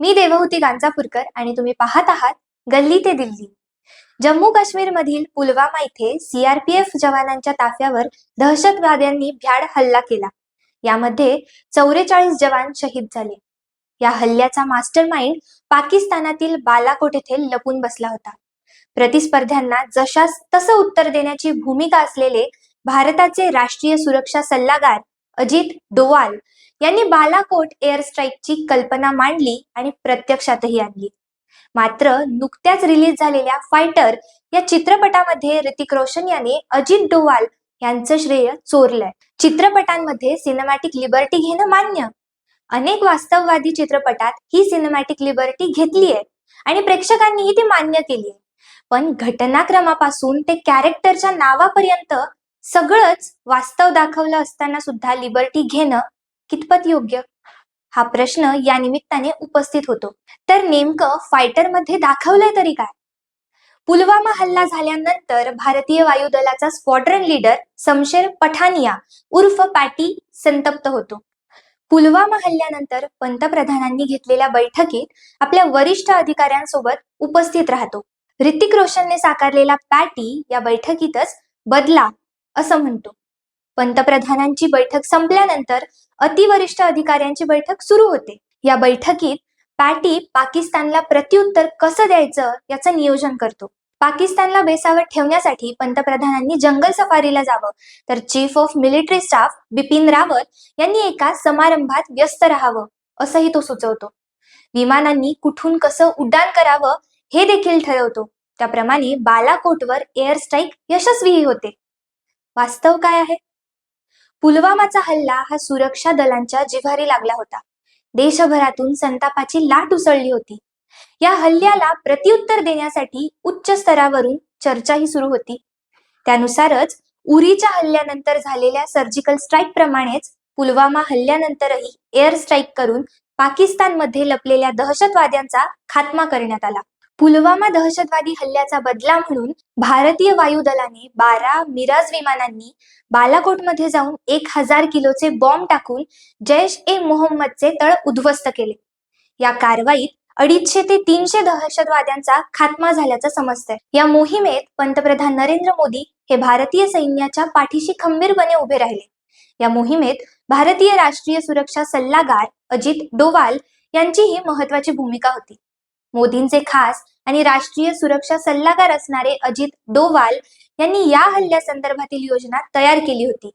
मी देवहूती गांजापूरकर आणि तुम्ही पाहत आहात गल्ली ते दिल्ली. जम्मू काश्मीर मधील पुलवामा इथे सीआरपीएफ जवानांच्या ताफ्यावर दहशतवाद्यांनी भ्याड हल्ला केला. यामध्ये चौवेचाळीस जवान शहीद झाले. या हल्ल्याचा मास्टर माइंड पाकिस्तानातील बालाकोट येथे लपून बसला होता. प्रतिस्पर्ध्यांना जशास तसं उत्तर देण्याची भूमिका असलेले भारताचे राष्ट्रीय सुरक्षा सल्लागार अजित डोवाल यांनी बालाकोट एअर स्ट्राईकची कल्पना मांडली आणि प्रत्यक्षातही आणली. मात्र नुकत्याच रिलीज झालेल्या फायटर या चित्रपटामध्ये ऋतिक रोशन याने अजित डोवाल यांचं श्रेय चोरलंय. चित्रपटांमध्ये सिनेमॅटिक लिबर्टी घेणं मान्य. अनेक वास्तववादी चित्रपटात ही सिनेमॅटिक लिबर्टी घेतली आहे आणि प्रेक्षकांनीही ती मान्य केली आहे पण घटनाक्रमापासून ते कॅरेक्टरच्या नावापर्यंत सगळंच वास्तव दाखवलं असताना सुद्धा लिबर्टी घेणं कितपत योग्य? हा प्रश्न या निमित्ताने उपस्थित होतो. तर नेमकं फायटरमध्ये दाखवलंय तरी काय? पुलवामा हल्ला झाल्यानंतर भारतीय वायुदलाचा स्क्वॉड्रन लीडर समशेर पठानिया उर्फ पॅटी संतप्त होतो. पुलवामा हल्ल्यानंतर पंतप्रधानांनी घेतलेल्या बैठकीत आपल्या वरिष्ठ अधिकाऱ्यांसोबत उपस्थित राहतो. ऋतिक रोशनने साकारलेला पॅटी या बैठकीतच बदला असं म्हणतो. पंतप्रधानांची बैठक संपल्यानंतर अतिवरिष्ठ अधिकाऱ्यांची बैठक सुरू होते. या बैठकीत पॅटी पाकिस्तानला प्रत्युत्तर कसं द्यायचं याचं नियोजन करतो. पाकिस्तानला बेसावर ठेवण्यासाठी पंतप्रधानांनी जंगल सफारीला जावं. तर chief of military staff Bipin Rawat यांनी एका समारंभात व्यस्त राहावं असंही तो सुचवतो. विमानांनी कुठून कसं उड्डाण करावं हे देखील ठरवतो. त्याप्रमाणे बालाकोटवर एअर स्ट्राईक यशस्वीही होते. वास्तव काय आहे? पुलवामाचा हल्ला हा सुरक्षा दलांच्या जिव्हारी लागला होता. देशभरातून संतापाची लाट उसळली होती. या हल्ल्याला प्रत्युत्तर देण्यासाठी उच्च स्तरावरून चर्चाही सुरू होती. त्यानुसारच उरीच्या हल्ल्यानंतर झालेल्या सर्जिकल स्ट्राईक प्रमाणेच पुलवामा हल्ल्यानंतरही एअर स्ट्राईक करून पाकिस्तानमध्ये लपलेल्या दहशतवाद्यांचा खात्मा करण्यात आला. पुलवामा दहशतवादी हल्ल्याचा बदला म्हणून भारतीय वायुदलाने बारा मिराज विमानांनी बालाकोटमध्ये जाऊन एक हजार किलोचे बॉम्ब टाकून जैश ए मोहम्मदचे तळ उद्ध्वस्त केले. या कारवाईत अडीचशे ते तीनशे दहशतवाद्यांचा खात्मा झाल्याचं समजतंय. या मोहिमेत पंतप्रधान नरेंद्र मोदी हे भारतीय सैन्याच्या पाठीशी खंबीरपणे उभे राहिले. या मोहिमेत भारतीय राष्ट्रीय सुरक्षा सल्लागार अजित डोवाल यांचीही महत्वाची भूमिका होती. मोदींचे खास आणि राष्ट्रीय सुरक्षा सल्लागार असणारे अजित डोवाल यांनी या हल्ल्यासंदर्भातील योजना तयार केली होती.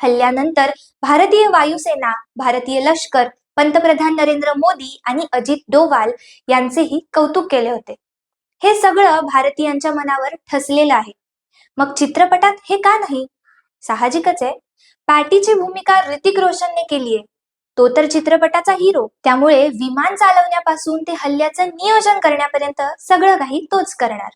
हल्ल्यानंतर भारतीय वायुसेना भारतीय लष्कर पंतप्रधान नरेंद्र मोदी आणि अजित डोवाल यांचेही कौतुक केले होते. हे सगळं भारतीयांच्या मनावर ठसलेलं आहे. मग चित्रपटात हे का नाही? साहजिकच आहे. पॅटीची भूमिका ऋतिक रोशनने केली आहे तो तर चित्रपटाचा हिरो त्यामुळे विमान चालवण्यापासून ते हल्ल्याचं नियोजन करण्यापर्यंत सगळं काही तोच करणार.